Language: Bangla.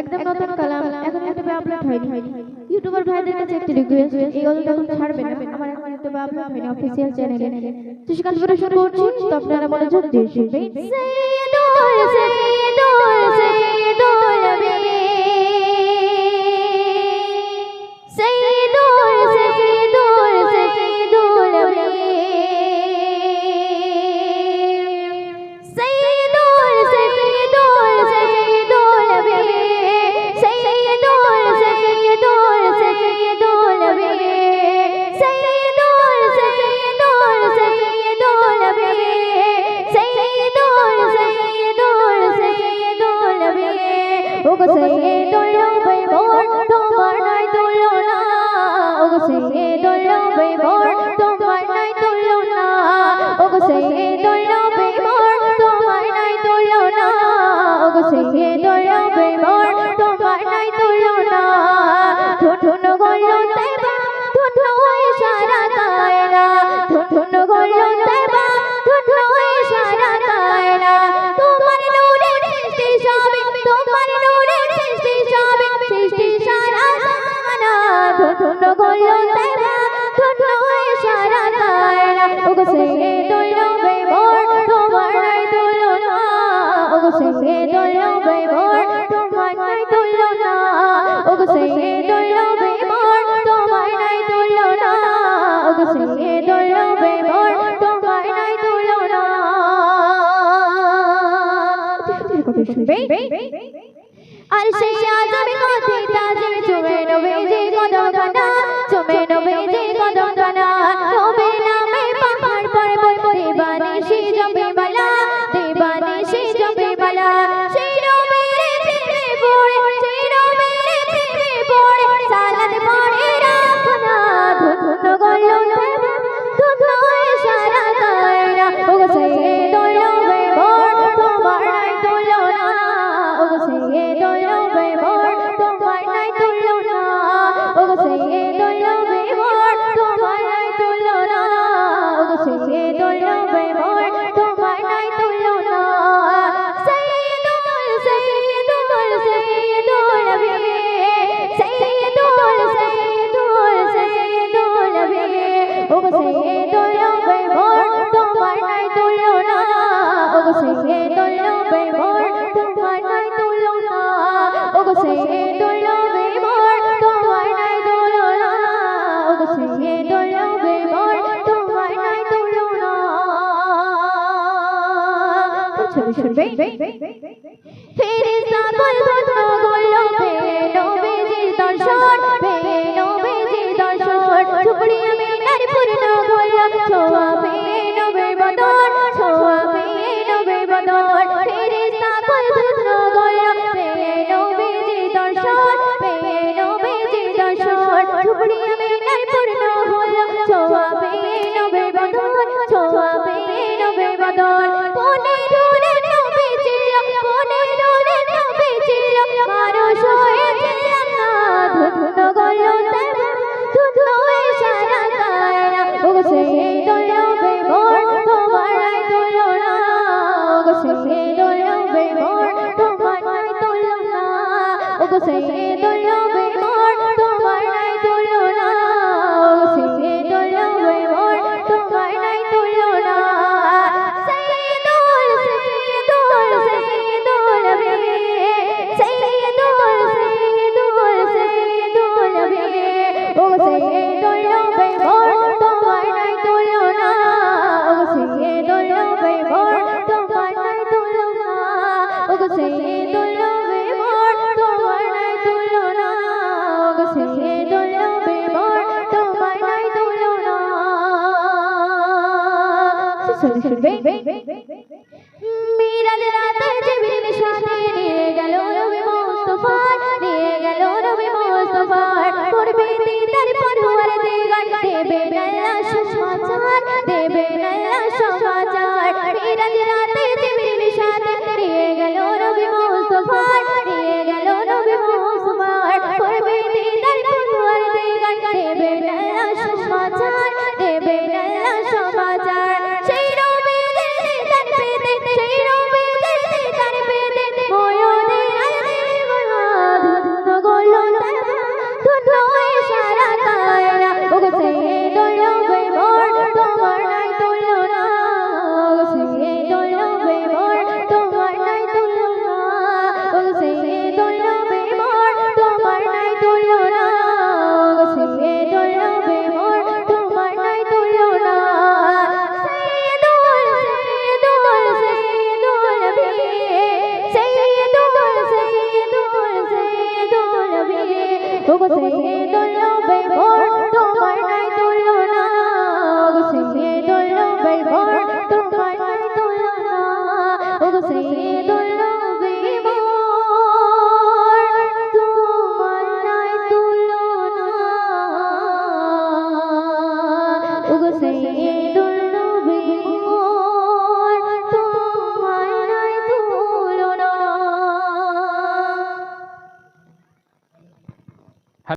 একদম নতুন কালাম এখন ইউটিউবে আপলোড হয়নি। ইউটিউবার ভাইদের কাছে একটা রিকোয়েস্ট এই গুলো গল্পটা ছাড়বে না। আমার এখন ইউটিউবে আপলোড হয়নি অফিসিয়াল চ্যানেলে তো সেখানে শুরু করছি তো আপনারা মনোযোগ দিয়ে শুনবেন। সে দোল বৈভোর তোমার নাই তুলনা। ও সে দোল বৈভোর তোমার নাই তুলনা। ও সে শুনবে? আর সেই আজমে কথা তাজে চুমে নবে যে কদম কানা চুমে নবে যে কদম কানা তবে নামে সঙ্গে দলবে মোর তোমার নাই তুলনা আচ্ছা, শুনবে? 谁 vem, vem, vem, vem. 声音。